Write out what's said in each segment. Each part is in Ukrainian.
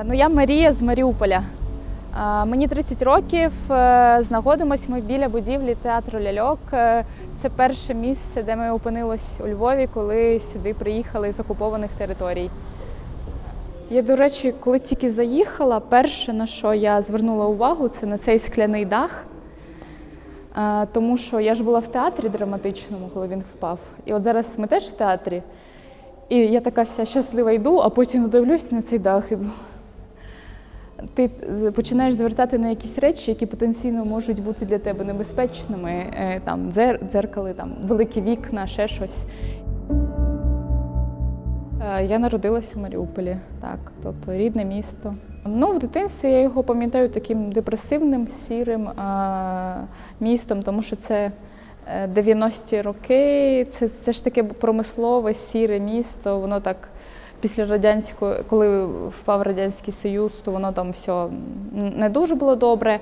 Е, Ну, я Марія з Маріуполя. Е, Мені 30 років. е, Знаходимось ми біля будівлі театру Ляльок. Це перше місце, де ми опинились у Львові, коли сюди приїхали з окупованих територій. Я, до речі, коли тільки заїхала, перше, на що я звернула увагу, це на цей скляний дах. Тому що я ж була в театрі драматичному, коли він впав. І от зараз ми теж в театрі. І я така вся щаслива йду, а потім дивлюсь на цей дах іду. Ти починаєш звертати на якісь речі, які потенційно можуть бути для тебе небезпечними. Е, Там дзеркали, там великі вікна, ще щось. Е, Я народилась у Маріуполі, так, тобто рідне місто. Ну, в дитинстві я його пам'ятаю таким депресивним, сірим а, містом, тому що це е, 90-ті роки, це, це ж таке промислове, сіре місто, воно так після радянського, коли впав Радянський Союз, то воно там все не дуже було добре.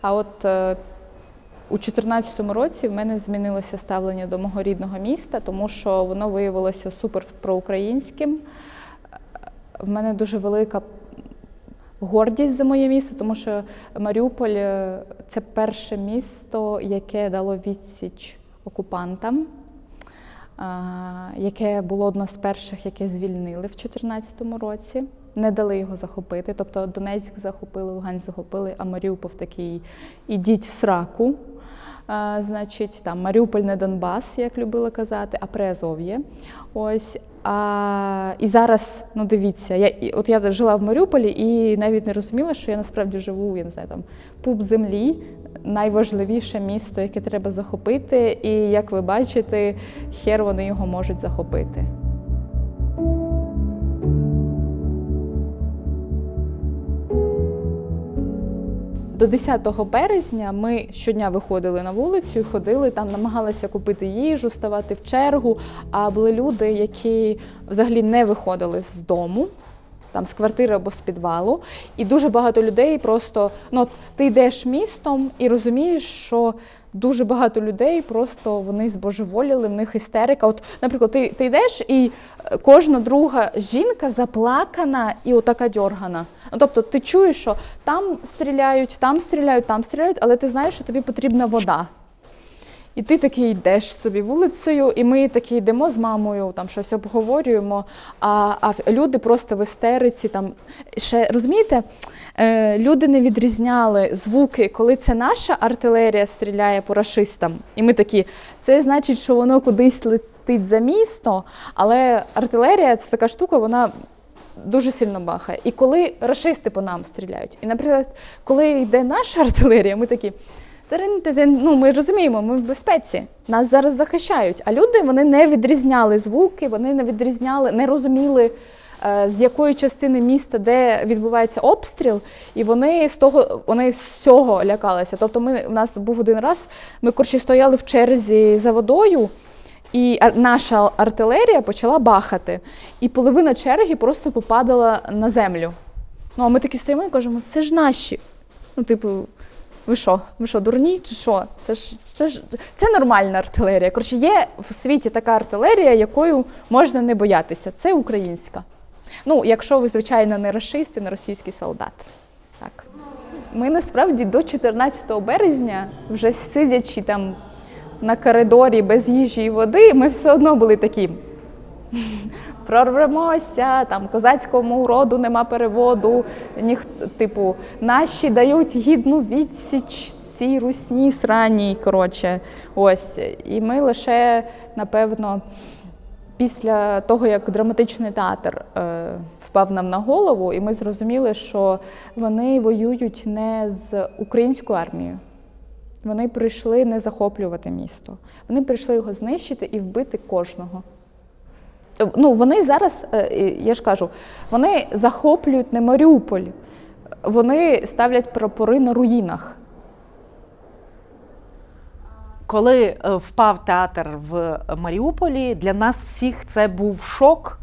А от е, у 2014 році в мене змінилося ставлення до мого рідного міста, тому що воно виявилося супер проукраїнським. В мене дуже велика гордість за моє місто, тому що Маріуполь е, це перше місто, яке дало відсіч окупантам, яке було одне з перших, яке звільнили в 2014 році. Не дали його захопити. Тобто Донецьк захопили, Луганськ захопили, а Маріуполь такий ідіть в сраку. А, значить, там Маріуполь не Донбас, як любили казати, а Приазов'я. Ось. А, і зараз, ну дивіться, я, от я жила в Маріуполі і навіть не розуміла, що я насправді живу, я не знаю, там пуп землі, найважливіше місто, яке треба захопити. І як ви бачите, хер вони його можуть захопити. До 10 березня ми щодня виходили на вулицю, ходили там, намагалися купити їжу, ставати в чергу. А були люди, які взагалі не виходили з дому, там з квартири або з підвалу. І дуже багато людей просто ну, ти йдеш містом і розумієш, що дуже багато людей просто вони збожеволіли, в них істерика. От, наприклад, ти, ти йдеш, і е, кожна друга жінка заплакана і отака дьоргана. Ну, тобто ти чуєш, що там стріляють, там стріляють, там стріляють, але ти знаєш, що тобі потрібна вода. І ти такий йдеш собі вулицею, і ми такі йдемо з мамою, там щось обговорюємо. А, а люди просто в істериці. Там ще розумієте, е, люди не відрізняли звуки, коли це наша артилерія стріляє по рашистам. І ми такі, це значить, що воно кудись летить за місто, але артилерія це така штука, вона. Дуже сильно бахає. І коли рашисти по нам стріляють, і, наприклад, коли йде наша артилерія, ми такі. Ну, ми розуміємо, ми в безпеці. Нас зараз захищають. А люди вони не відрізняли звуки, вони не відрізняли, не розуміли, е, з якої частини міста, де відбувається обстріл, і вони з того вони з цього лякалися. Тобто, ми у нас був один раз, ми коротше, стояли в черзі за водою. І наша артилерія почала бахати, і половина черги просто попадала на землю. Ну, а ми такі стоїмо і кажемо, це ж наші. Ну, типу, ви що? Ви що, дурні чи що? Це ж це ж це нормальна артилерія. Коротше, є в світі така артилерія, якою можна не боятися. Це українська. Ну, якщо ви, звичайно, не расист і не російський солдат. Так. Ми насправді до 14 березня, вже сидячи там на коридорі без їжі і води, ми все одно були такі. Прорвемося, там козацькому роду нема переводу. Ніх, типу, наші дають гідну відсіч цій русні сраній. Коротше, ось. І ми лише, напевно, після того, як драматичний театр е, впав нам на голову, і ми зрозуміли, що вони воюють не з українською армією. Вони прийшли не захоплювати місто. Вони прийшли його знищити і вбити кожного. Ну, вони зараз, е, я ж кажу, вони захоплюють не Маріуполь, вони ставлять прапори на руїнах. Коли е, впав театр в Маріуполі, для нас всіх це був шок,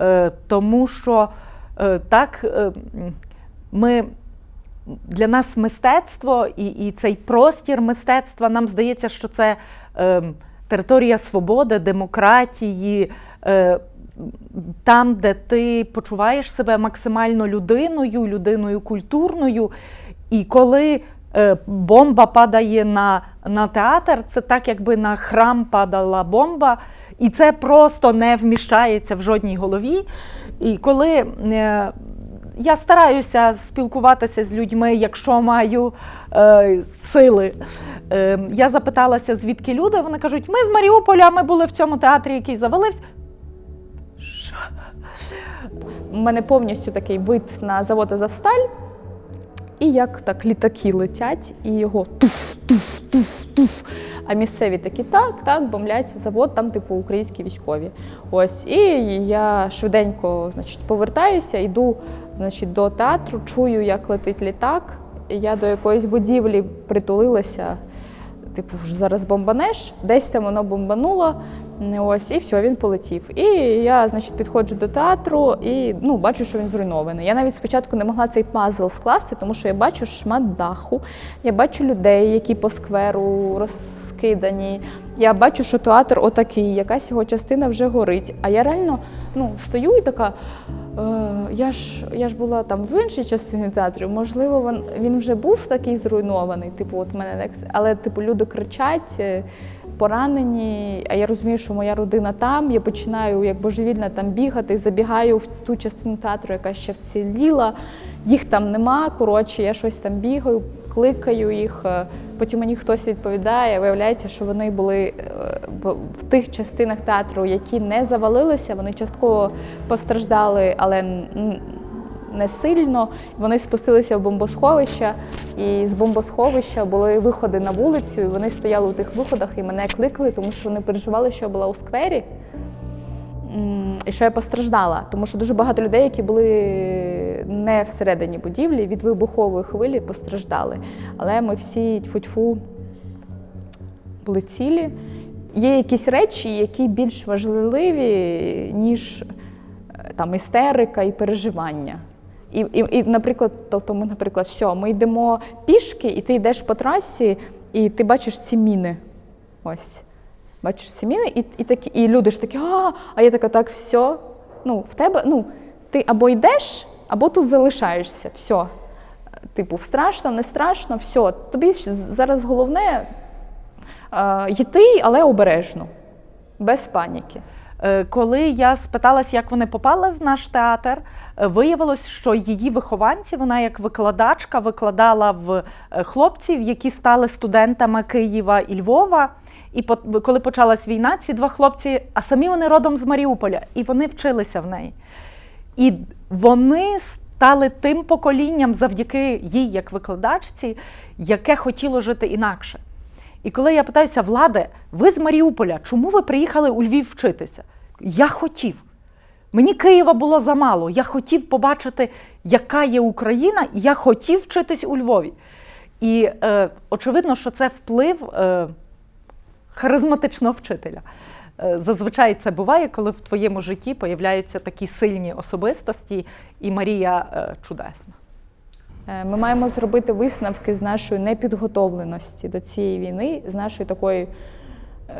е, тому що так ми. Для нас мистецтво і, і цей простір мистецтва, нам здається, що це е, територія свободи, демократії, там, де ти почуваєш себе максимально людиною, людиною культурною. І коли е, бомба падає на, на театр, це так, якби на храм падала бомба, і це просто не вміщається в жодній голові. І коли е, я стараюся спілкуватися з людьми, якщо маю е, сили. Е, я запиталася, звідки люди. Вони кажуть, ми з Маріуполя, ми були в цьому театрі, який завалився. У мене повністю такий вид на завод Азовсталь, і як так літаки летять, і його туф, туф, туф, туф. А місцеві такі так, так, бомблять завод, там, типу, українські військові. Ось. І я швиденько значить, повертаюся, йду значить, до театру, чую, як летить літак. Я до якоїсь будівлі притулилася. Типу, зараз бомбанеш, десь там воно бомбануло, ось, і все, він полетів. І я, значить, підходжу до театру і ну, бачу, що він зруйнований. Я навіть спочатку не могла цей пазл скласти, тому що я бачу шмат даху, я бачу людей, які по скверу розкидані. Я бачу, що театр отакий, якась його частина вже горить. А я реально ну, стою і така. Е, я ж я ж була там в іншій частині театру. Можливо, він, він вже був такий зруйнований. Типу, от мене не але типу люди кричать, е, поранені. А я розумію, що моя родина там. Я починаю як божевільна там бігати, забігаю в ту частину театру, яка ще вціліла. Їх там нема. Коротше, я щось там бігаю, кликаю їх. е, Потім мені хтось відповідає. Виявляється, що вони були е, в, тих частинах театру, які не завалилися. Вони частково постраждали, але не сильно. Вони спустилися в бомбосховище, і з бомбосховища були виходи на вулицю. і Вони стояли у тих виходах і мене кликали, тому що вони переживали, що я була у сквері. І що я постраждала, тому що дуже багато людей, які були не всередині будівлі, від вибухової хвилі постраждали. Але ми всі тьфу-тьфу були цілі. Є якісь речі, які більш важливі, ніж е, там істерика і переживання. І, і, і, наприклад, тобто ми, наприклад, все, ми йдемо пішки, і ти йдеш по трасі, і ти бачиш ці міни. Ось. Бачиш ці міни, і, і, такі, і люди ж такі, а, а я така, так, все. Ну, в тебе, ну, ти або йдеш, або тут залишаєшся. Все. Типу, страшно, не страшно, все. Тобі зараз головне е, йти, але обережно, без паніки. Е, Коли я спиталась, як вони попали в наш театр, е, виявилось, що її вихованці, вона як викладачка викладала в е, хлопців, які стали студентами Києва і Львова. І коли почалась війна, ці два хлопці, а самі вони родом з Маріуполя, і вони вчилися в неї. І вони стали тим поколінням завдяки їй, як викладачці, яке хотіло жити інакше. І коли я питаюся, влади, ви з Маріуполя, чому ви приїхали у Львів вчитися? Я хотів. Мені Києва було замало. Я хотів побачити, яка є Україна, і я хотів вчитись у Львові. І е, очевидно, що це вплив е, харизматичного вчителя. Е, Зазвичай це буває, коли в твоєму житті появляються такі сильні особистості, і Марія е, чудесна. Е, Ми маємо зробити висновки з нашої непідготовленості до цієї війни, з нашої такої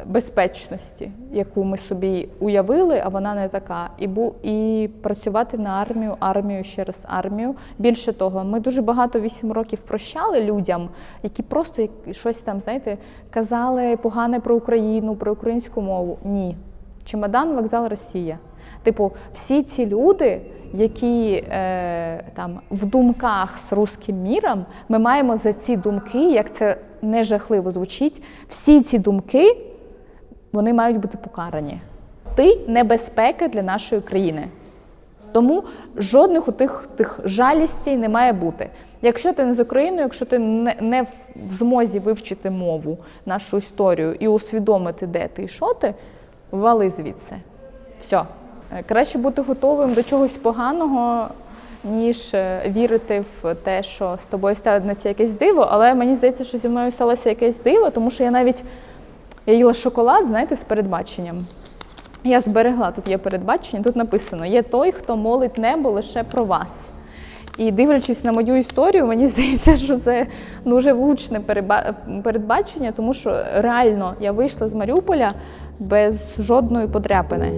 безпечності, яку ми собі уявили, а вона не така. І, бу, і працювати на армію, армію, ще раз армію. Більше того, ми дуже багато вісім років прощали людям, які просто щось там, знаєте, казали погане про Україну, про українську мову. Ні. Чемодан, вокзал, Росія. Типу, всі ці люди, які е, там в думках з руським міром, ми маємо за ці думки, як це не жахливо звучить, всі ці думки вони мають бути покарані. Ти небезпека для нашої країни. Тому жодних у тих, тих жалістей не має бути. Якщо ти не з Україною, якщо ти не, не в змозі вивчити мову, нашу історію і усвідомити, де ти і що ти, вали звідси. Все. Краще бути готовим до чогось поганого, ніж е, вірити в те, що з тобою станеться якесь диво. Але мені здається, що зі мною сталося якесь диво, тому що я навіть я їла шоколад, знаєте, з передбаченням. Я зберегла, тут є передбачення, тут написано: є той, хто молить небо лише про вас. І дивлячись на мою історію, мені здається, що це дуже влучне передбачення, тому що реально я вийшла з Маріуполя без жодної подряпини.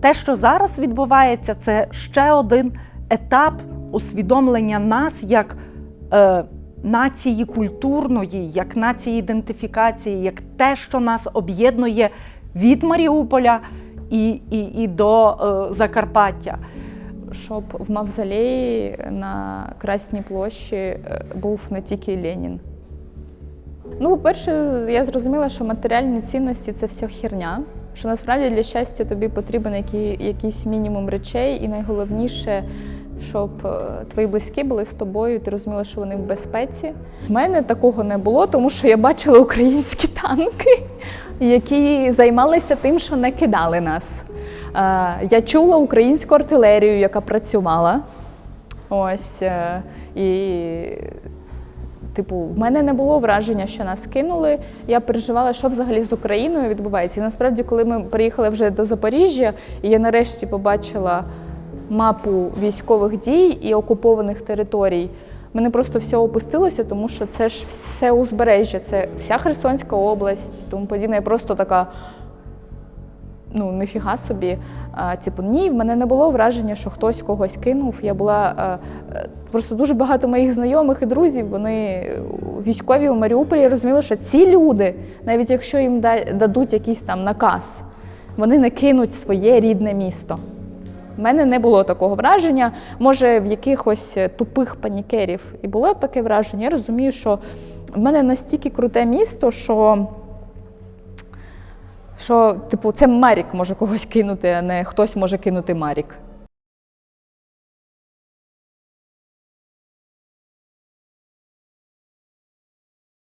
Те, що зараз відбувається, це ще один етап усвідомлення нас як е, нації культурної, як нації ідентифікації, як те, що нас об'єднує від Маріуполя і, і, і до е, Закарпаття. Щоб в мавзолеї на Красній площі е, був не тільки Ленін. Ну, по-перше, я зрозуміла, що матеріальні цінності це все херня. Що насправді для щастя тобі потрібен який, якийсь мінімум речей, і найголовніше, щоб е, твої близькі були з тобою, ти розуміла, що вони в безпеці. В мене такого не було, тому що я бачила українські танки, які займалися тим, що не кидали нас. Е, Я чула українську артилерію, яка працювала. Ось е, і Типу, в мене не було враження, що нас кинули. Я переживала, що взагалі з Україною відбувається. І насправді, коли ми приїхали вже до Запоріжжя, і я нарешті побачила мапу військових дій і окупованих територій, мене просто все опустилося, тому що це ж все узбережжя, це вся Херсонська область, тому подібне. Я просто така. Ну, ніфіга собі. А, типу, ні, в мене не було враження, що хтось когось кинув. Я була а, е, просто дуже багато моїх знайомих і друзів. Вони військові у Маріуполі розуміли, що ці люди, навіть якщо їм дадуть якийсь там наказ, вони не кинуть своє рідне місто. У мене не було такого враження. Може, в якихось тупих панікерів і було таке враження. Я розумію, що в мене настільки круте місто, що що, типу, це Марік може когось кинути, а не хтось може кинути Марік.